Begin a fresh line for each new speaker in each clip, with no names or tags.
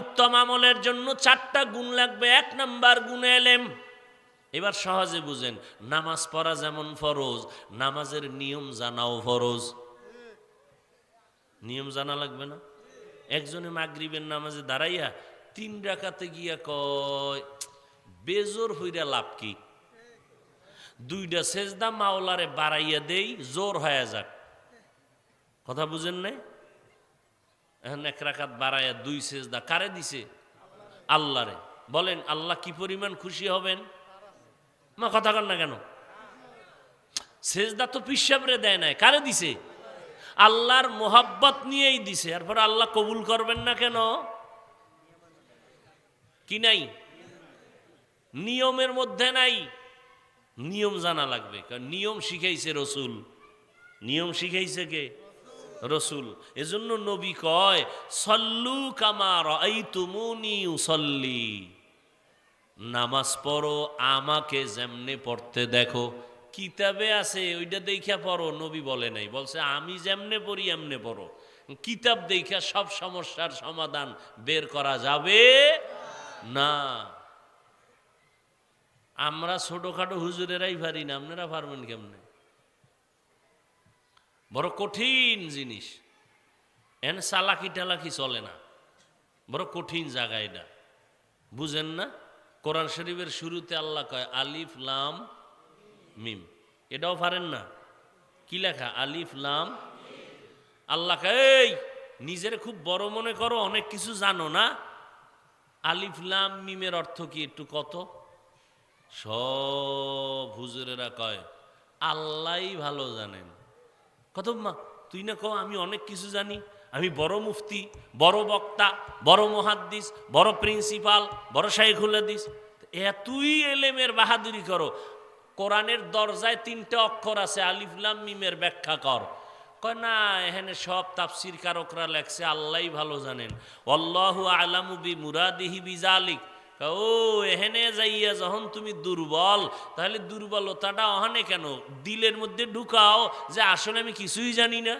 উত্তম আমলের জন্য চারটা গুণ লাগবে। এক নাম্বার গুণ এলেম। এবার সহজে বুঝেন, নামাজ পড়া যেমন ফরজ, নামাজের নিয়ম জানাও ফরজ। নিয়ম জানা লাগবে না? একজনে মাগরিবের নামাজে দাঁড়াইয়া তিন ডাকাতে গিয়া কয়, বেজোর হইরা লাভ কি? দুইটা সেজদা মাওলারে বাড়াইয়া দেই, জোর হয়ে যাক। কথা বুঝেন নাই? এখন এক রাকাত বাড়াইয়া দুই সেজদা কারে দিছে? আল্লাহরে। বলেন, আল্লাহ কি পরিমাণ খুশি হবেন? মা, কথা কর না কেন? সেজদা তো পিসাবরে দেয় নাই, কারে দিছে? আল্লাহর মোহাব্বত নিয়েই দিছে। এরপর আল্লাহ কবুল করবেন না কেন? কি নাই? নিয়মের মধ্যে নাই। নিয়ম জানা লাগবে। কারণ নিয়ম শিখাইছে রসুল। নিয়ম শিখাইছে কে? রসুল। এজন্য নবী কয়, সল্লু কামার এই তুমুনি সল্লি নামাজ পড়ো, আমাকে যেমনে পড়তে দেখো। কিতাবে আছে, ওইটা দেখা পড়ো, নবী বলে নাই। বলছে, আমি যেমনে পড়ি, এমনে পড়ো। কিতাব দেখা সব সমস্যার সমাধান বের করা যাবে না। আমরা ছোটখাটো হুজুরেরাই পারি না, আপনারা পারবেন কেমনে? বড় কঠিন জিনিস। এন চালাকি টালাকি চলে না। বড় কঠিন জায়গা এটা। বুঝেন না? কোরআন শরীফের শুরুতে আল্লাহ কয়, আলিফ, লাম, মিম। এটাও পারেন না? কি লেখা? আলিফ, লাম আল্লাহ এই, নিজের খুব বড় মনে করো, অনেক কিছু জানো না। আলিফ, লাম, মিমের অর্থ কি একটু কত? সব হুজুরেরা কয়, আল্লাহই ভালো জানেন। কত মা, তুই না কও আমি অনেক কিছু জানি। আমি বড় মুফতি, বড় বক্তা, বড় মহাদ্দিস, বড় প্রিন্সিপাল, বড় শাইখুল হাদিস। এতই এলেমের বাহাদুরি করো। কোরআনের দরজায় তিনটে অক্ষর আছে আলিফলাম মিমের ব্যাখ্যা কর। কয় না, এখানে সব তাফসির কারকরা লেখছে, আল্লাহই ভালো জানেন। অল্লাহু আলামু বি মুরাদিহি বিজালিক। ও, এহেনে যাইয়া যখন তুমি দুর্বল, তাহলে দুর্বলতাটা অহানে কেন? দিলের মধ্যে ঢুকাও যে আসলে আমি কিছুই জানি না।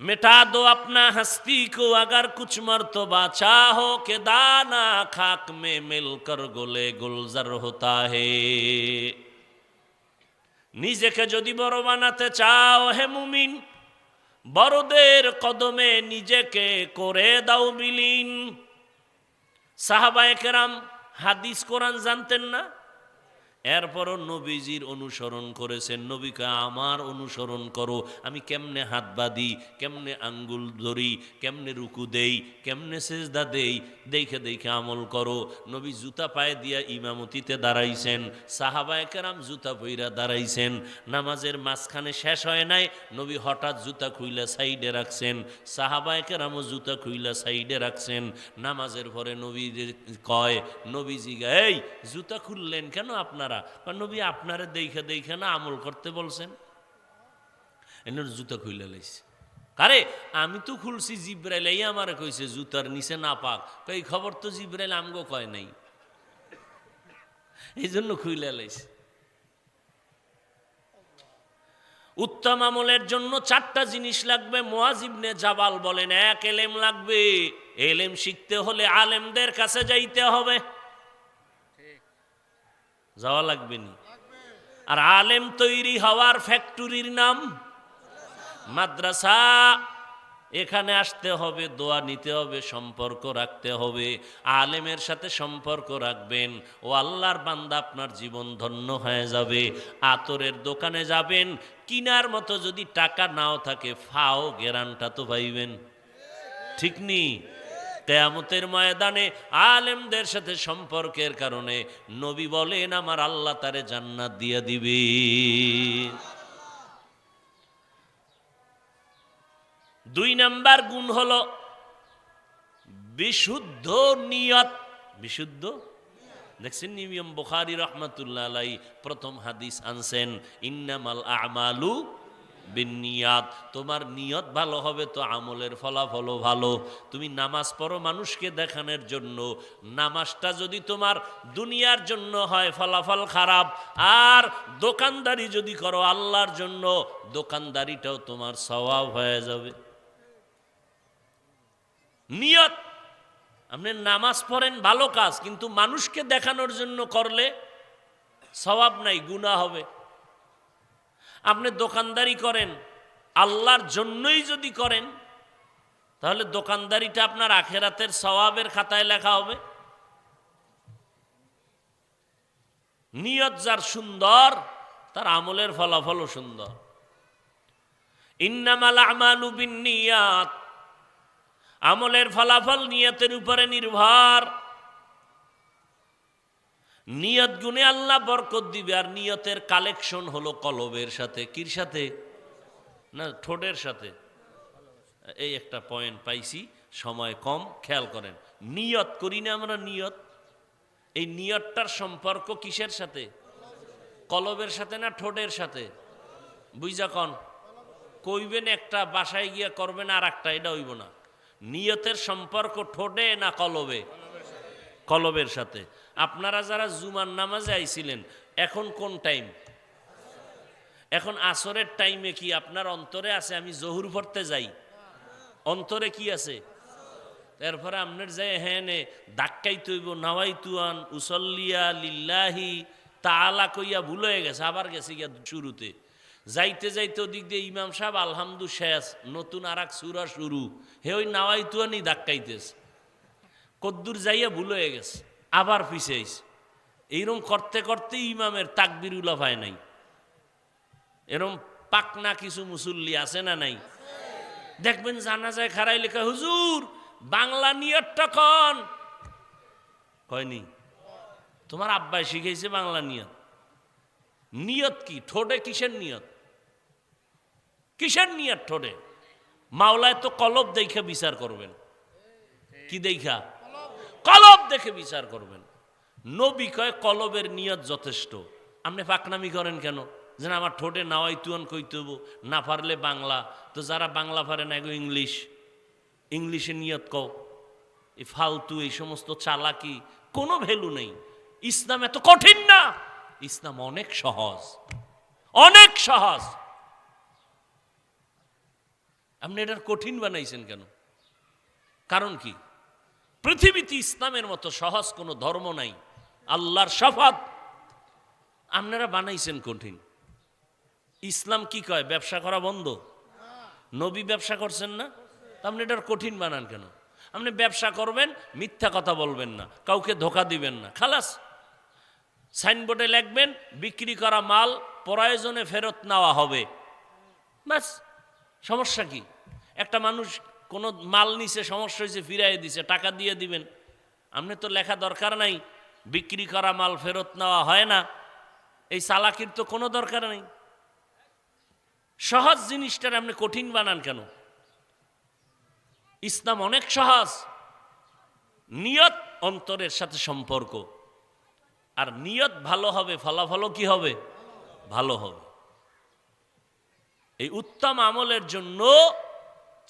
মেটা দো আপনা হস্তি কো, আগর কুছ মর্তবা হো কে দানা খাক মে মিলকর গোলে গুলজার হতা হে। নিজেকে যদি বড় বানাতে চাও হে মুমিন বড়দের কদমে নিজেকে করে দাও বিলীন। সাহাবায়ে কেরাম হাদিস কোরআন জানতেন না? এরপরও নবীজির অনুসরণ করেছেন নবীকে আমার অনুসরণ করো আমি কেমনে হাত বাঁধি কেমনে আঙ্গুল ধরি কেমনে রুকু দেই কেমনে সেজদা দেই দেখে দেখে আমল করো। নবী জুতা পায়ে দিয়া ইমামতিতে দাঁড়াইছেন সাহাবায়ে কেরাম জুতা পইরা দাঁড়াইছেন নামাজের মাঝখানে শেষ হয় নাই নবী হঠাৎ জুতা খুইলা সাইডে রাখছেন সাহাবায়ে কেরামও জুতা খুইলা সাইডে রাখছেন নামাজের পরে নবী কয় নবীজি গা, এই জুতা খুললেন কেন আপনারা? কয়, নবী আপনারা দেখে দেখে না আমল করতে বলছেন। এনার জুতা খুইলা লাইছে। কারে? আমি তো খুলছি জিব্রাইল এই আমার কইছে জুতার নিচে না পাক। এই খবর তো জিব্রাইল আমগো কয় নাই। এই জন্য খুইলা লাইছে। উত্তম আমলের জন্য চারটা জিনিস লাগবে। মোয়াজিবনে জাবাল বলেন এক এলেম লাগবে। এলেম শিখতে হলে আলেমদের কাছে যাইতে হবে। যাওয়া লাগবে নি। আর আলেম তৈরি হওয়ার ফ্যাক্টরির নাম মাদ্রাসা। এখানে আসতে হবে, দোয়া নিতে হবে, সম্পর্ক রাখতে হবে। আলেমের সাথে সম্পর্ক রাখবেন। ও আল্লাহর বান্দা আপনার জীবন ধন্য হয়ে যাবে। আতরের দোকানে যাবেন। কিনার মতো যদি টাকা নাও থাকে, ফাও গেরানটা তো পাইবেন ঠিক নি? কেয়ামতের ময়দানে আলেমদের সাথে সম্পর্কের কারণে নবী বলেন, আমার আল্লাহ তারে জান্নাত দিয়ে দিবে। দুই নাম্বার গুণ হল বিশুদ্ধ নিয়ত। বিশুদ্ধ? দেখছেন নিয়ম বুখারি রহমতুল্লাহ প্রথম হাদিস আনছেন, ইন্নামাল আমালু বিনিয়াত, তোমার নিয়ত ভালো হবে তো আমলের ফলাফলও ভালো। তুমি নামাজ পড়ো মানুষকে দেখানোর জন্য, নামাজটা যদি তোমার দুনিয়ার জন্য হয় ফলাফল খারাপ, আর দোকানদারি যদি করো আল্লাহর জন্য, দোকানদারিটাও তোমার স্বভাব হয়ে যাবে। নিয়ত, আপনি নামাজ পড়েন ভালো কাজ, কিন্তু মানুষকে দেখানোর জন্য করলে স্বভাব নাই গুণা হবে। আপনি দোকানদারি করেন, আল্লাহর জন্যই যদি করেন, তাহলে দোকানদারিটা আপনার আখেরাতের স্বভাবের খাতায় লেখা হবে। নিয়ত যার সুন্দর, তার আমলের ফলাফলও সুন্দর। ইন্নামাল আমালু বিন্নিয়াত আমলের ফলাফল নিয়তের উপরে নির্ভর। নিয়ত গুণে আল্লাহ বরকত দিবে, আর নিয়তের কালেকশন হলো কলবের সাথে। কির সাথে? না, ঠোঁটের সাথে। এই একটা পয়েন্ট পাইছি, সময় কম, খেয়াল করেন। নিয়ত করি না আমরা নিয়ত। এই নিয়তটার সম্পর্ক কিসের সাথে? কলবের সাথে না ঠোঁটের সাথে? বুঝা কন? কইবেন একটা, বাসায় গিয়া করবেন আর একটা এটা হইব না। নিয়তের সম্পর্ক ঠোঁটে না কলবে? কলবের সাথে। আপনারা যারা জুমার নামাজে আইছিলেন, এখন কোন টাইম এখন আসরের টাইমে কি আপনার অন্তরে আছে? আমি জহুর পড়তে যাই। অন্তরে কি আছে? এরপরে আপনার যে হ্যাঁ নে তৈব নাওয়াই তুয়ান উসল্লিয়া লিল্লাহি তালা কইয়া ভুল হয়ে গেছে, আবার গেছে গিয়া শুরুতে। যাইতে যাইতে ওদিক দিয়ে ইমাম সাহেব আলহামদু শেষ, নতুন আর এক সুরা শুরু। হে ওই নাওয়াই তুয়ানি দাক্কাইতেছে কদ্দুর যাইয়া ভুল হয়ে গেছে, আবার পিছে আইছে। এইরকম করতে করতে ইমামের তাকবির উলাফায় নাই। এরম পাকনা কিছু মুসল্লি আছে না নাই? দেখবেন জানা যায় খারাই লেখা, হুজুর, বাংলা নিয়তটা কন? কয়নি? তোমার আব্বাই শিখেছে বাংলা নিয়ত। নিয়ত কি? ঠোঁটে কিসের নিয়ত? কিসের নিয়ত ঠোঁটে? মাওলায় তো কলব দেখে বিচার করবেন। কি দেখা কলব দেখে বিচার করবেন। নবী কয়, কলবের নিয়ত যথেষ্ট। আপনি পাকনামি করেন কেন? যেন আমার ঠোঁটে নাওয়াই তুয়ান কইতে না পারলে বাংলা। তো যারা বাংলা পারে না, এগো ইংলিশ। ইংলিশে নিয়ত কও। এই ফালতু, এই সমস্ত চালাকি, কোনো ভ্যালু নেই। ইসলাম এত কঠিন না। ইসলাম অনেক সহজ। অনেক সহজ। আপনি এটার কঠিন বানাইছেন কেন? কারণ কি? পৃথিবীতে ইসলামের মতো সহজ কোনো ধর্ম নাই। আল্লাহর শপথ। আপনারা বানাইছেন কঠিন। ইসলাম কি কয়? ব্যবসা করা বন্ধ? নবী ব্যবসা করছেন না? আপনি এটার কঠিন বানান কেন? আপনি ব্যবসা করবেন, মিথ্যা কথা বলবেন না। কাউকে ধোকা দিবেন না। খালাস। সাইনবোর্ডে লিখবেন, বিক্রি করা মাল প্রয়োজনে ফেরত নেওয়া হবে। ব্যাস সমস্যা কি? একটা মানুষ কোনো মাল নিছে, সমস্যা হয়েছে ফিরাই দিছে, টাকা দিয়ে দিবেন। আপনি তো লেখা দরকার নাই, বিক্রি করা মাল ফেরত নেওয়া হয় না। এই চালাকির তো কোনো দরকার নেই। সহজ জিনিসটার আপনি কঠিন বানান কেন? ইসলাম অনেক সহজ। নিয়ত অন্তরের সাথে সম্পর্ক। আর নিয়ত ভালো হবে, ফলাফলও কি হবে? ভালো হবে। এই উত্তম আমলের জন্য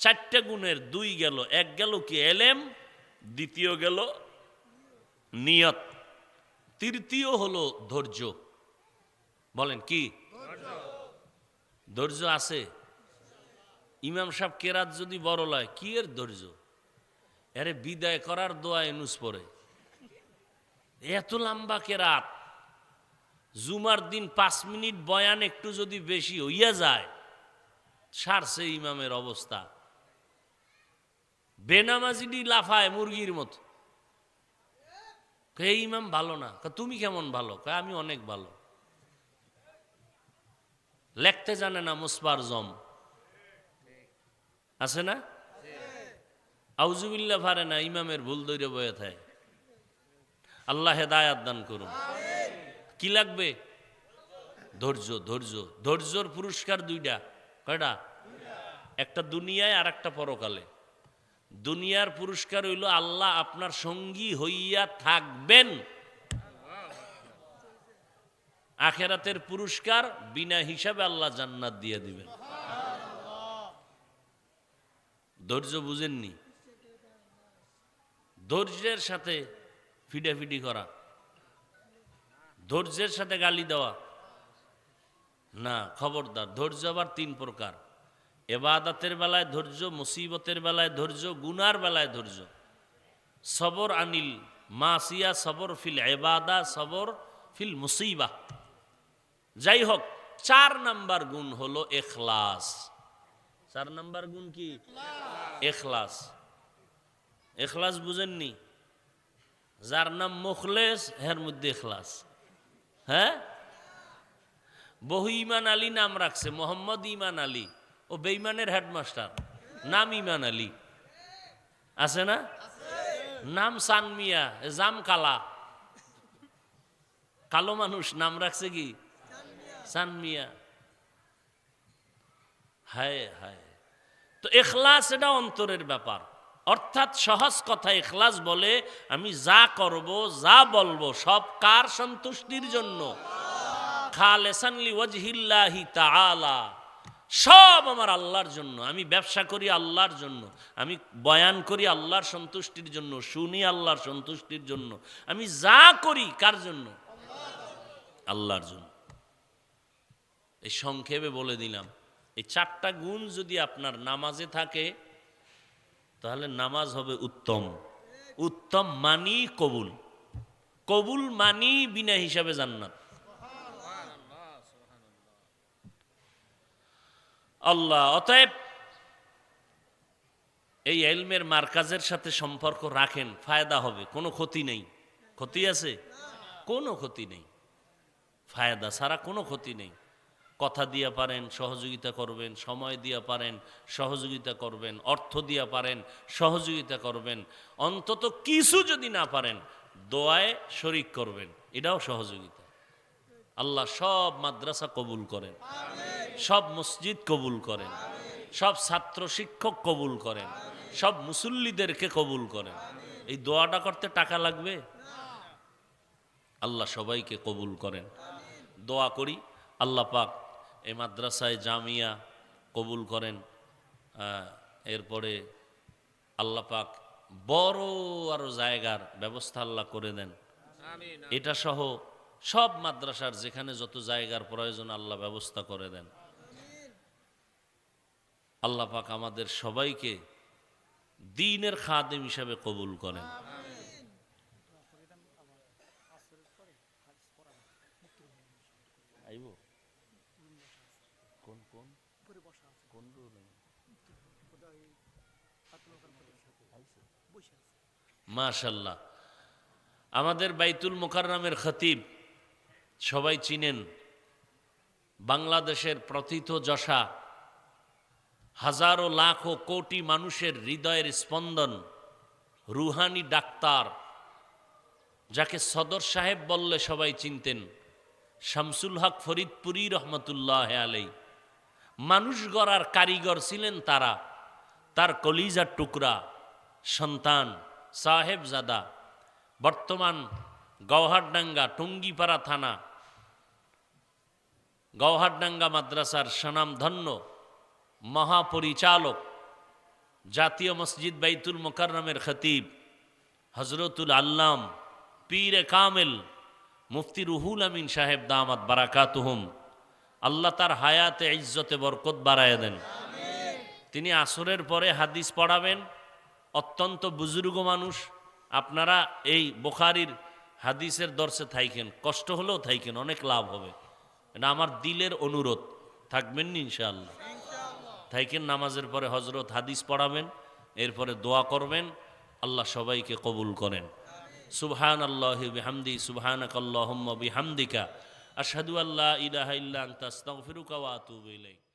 চারটে গুণের দুই গেল, এক গেল কি এলেম, দ্বিতীয় গেল নিয়ত। তৃতীয় হলো ধৈর্য। বলেন কি? ধৈর্য আছে। ইমাম সাহেব কেরাত যদি বড় লয়, কি এর ধৈর্য? আরে বিদায় করার দোয়া এনুস পরে। এত লম্বা কেরাত। জুমার দিন পাঁচ মিনিট বয়ান একটু যদি বেশি হইয়া যায়, সারছে ইমামের অবস্থা। বেনামাজিডি লাফায় মুরগির মতো। কে ইমাম ভালো না? তুমি কেমন ভালো? কয়, আমি অনেক ভালো। লেখতে জানে না মুসবার জম। আছে না? আউজুবিল্লা পারে না ইমামের ভুল দৈরে বয়ে থাকে আল্লাহ হেদায়াত দান করুন। কি লাগবে? ধৈর্য ধৈর্য। ধৈর্যর পুরস্কার দুইটা। কয়টা? একটা দুনিয়ায় আর একটা পরকালে। দুনিয়ার পুরস্কার হইল আল্লাহ আপনার সঙ্গী হইয়া থাকবেন। আখেরাতের পুরস্কার বিনা হিসাবে আল্লাহ জান্নাত দিয়ে দিবেন। ধৈর্য বুঝেননি? ধৈর্যের সাথে ফিডাফিডি করা। ধৈর্যের সাথে গালি দেওয়া। না, খবরদার, ধৈর্য আবার তিন প্রকার। এবাদাতের বেলায় ধৈর্য, মুসিবতের বেলায় ধৈর্য, গুনার বেলায় ধৈর্য। সবর আনিল মাসিয়া, সবর ফিল এবাদা, সবর ফিল মুসিবা। যাই হোক, চার নাম্বার গুণ হলো এখলাস। চার নাম্বার গুণ কি? এখলাস। এখলাস বুঝেননি? যার নাম মুখলেস, হের মধ্যে এখলাস। হ্যাঁ? বহু ইমান আলী নাম রাখছে, মোহাম্মদ ইমান আলী। ও বেইমানের হেডমাস্টার। নাম ইমান আলী। আছে না? নাম সানমিয়া জাম কালা। কালো মানুষ, নাম রাখছে কি? সানমিয়া হায় হায়। তো এখলাস এটা অন্তরের ব্যাপার। অর্থাৎ সহজ কথা এখলাস বলে, আমি যা করব, যা বলব, সব কার সন্তুষ্টির জন্য? খালেসানলি ওয়াজহিল্লাহি তাআলা। সব আমার আল্লাহর জন্য। আমি ব্যবসা করি আল্লাহর জন্য। আমি বয়ান করি আল্লাহর সন্তুষ্টির জন্য। শুনি আল্লাহর সন্তুষ্টির জন্য। আমি যা করি কার জন্য? আল্লাহর জন্য। এই সংক্ষেপে বলে দিলাম, এই চারটা গুণ যদি আপনার নামাজে থাকে, তাহলে নামাজ হবে উত্তম। উত্তম মানি কবুল। কবুল মানি বিনা হিসাবে জান্নাত। আল্লাহ। অতএব এই এলমের মার্কাজের সাথে সম্পর্ক রাখেন, ফায়দা হবে। কোনো ক্ষতি নেই। ক্ষতি আছে? কোনো ক্ষতি নেই। ফায়দা ছাড়া কোনো ক্ষতি নেই। কথা দিয়া পারেন, সহযোগিতা করবেন, সময় দিয়া পারেন, সহযোগিতা করবেন, অর্থ দিয়া পারেন, সহযোগিতা করবেন। অন্তত কিছু যদি না পারেন, দোয়ায় শরিক করবেন। এটাও সহযোগিতা। আল্লাহ সব মাদ্রাসা কবুল করেন। সব মসজিদ কবুল করেন। সব ছাত্র শিক্ষক কবুল করেন। সব মুসল্লিদেরকে কবুল করেন। এই দোয়াটা করতে টাকা লাগবে? আল্লাহ সবাইকে কবুল করেন। দোয়া করি আল্লাহ পাক এই মাদ্রাসায় জামিয়া কবুল করেন। এরপরে আল্লাহ পাক বড় আরও জায়গার ব্যবস্থা আল্লাহ করে দেন। এটা সহ সব মাদ্রাসার যেখানে যত জায়গার প্রয়োজন আল্লাহ ব্যবস্থা করে দেন। আল্লাহ পাক আমাদের সবাইকে দিনের খাদেম হিসাবে কবুল করেন। আইব? কোন কোন? কোন মাশাল্লাহ আমাদের বাইতুল মোকাররমের খতিব সবাই চিনেন বাংলাদেশের প্রথিত যশা, হাজারো লাখ ও কোটি মানুষের হৃদয়ের স্পন্দন রুহানি ডাক্তার, যাকে সদর সাহেব বললে সবাই চিনতেন, শামসুল হক ফরিদপুরি রহমতুল্লাহ আলাই। মানুষ গড়ার কারিগর ছিলেন তারা, তার কলিজার টুকরা, সন্তান সাহেবজাদা, বর্তমান গৌহারডাঙ্গা টুঙ্গিপাড়া থানা গৌহারডাঙ্গা মাদ্রাসার সনামধন্য মহাপরিচালক জাতীয় মসজিদ বাইতুল মোকাররমের খতিব হজরতুল আল্লাম পীর কামেল মুফতি রুহুল আমিন সাহেব দামাত বারাকাতুহুম। আল্লাহ তার হায়াতে, ইজ্জতে বরকত বাড়ায় দেন। তিনি আসরের পরে হাদিস পড়াবেন। অত্যন্ত বুজুর্গ মানুষ। আপনারা এই বোখারির হাদিসের দর্শে থাইকেন। কষ্ট হলেও থাইকেন, অনেক লাভ হবে। এটা আমার দিলের অনুরোধ। থাকবেন নি ইনশাআল্লাহ। থাইকেন নামাজের পরে হজরত হাদিস পড়াবেন, এরপরে দোয়া করবেন, আল্লাহ সবাইকে কবুল করেন। সুবহান আল্লাহ বিহামদি সুবহানাক আল্লাহুম্মা বিহামদিকা, আশহাদু আল্লা ইলাহা ইল্লা আনতা, আস্তাগফিরুকা ওয়া আতুবু ইলাইক।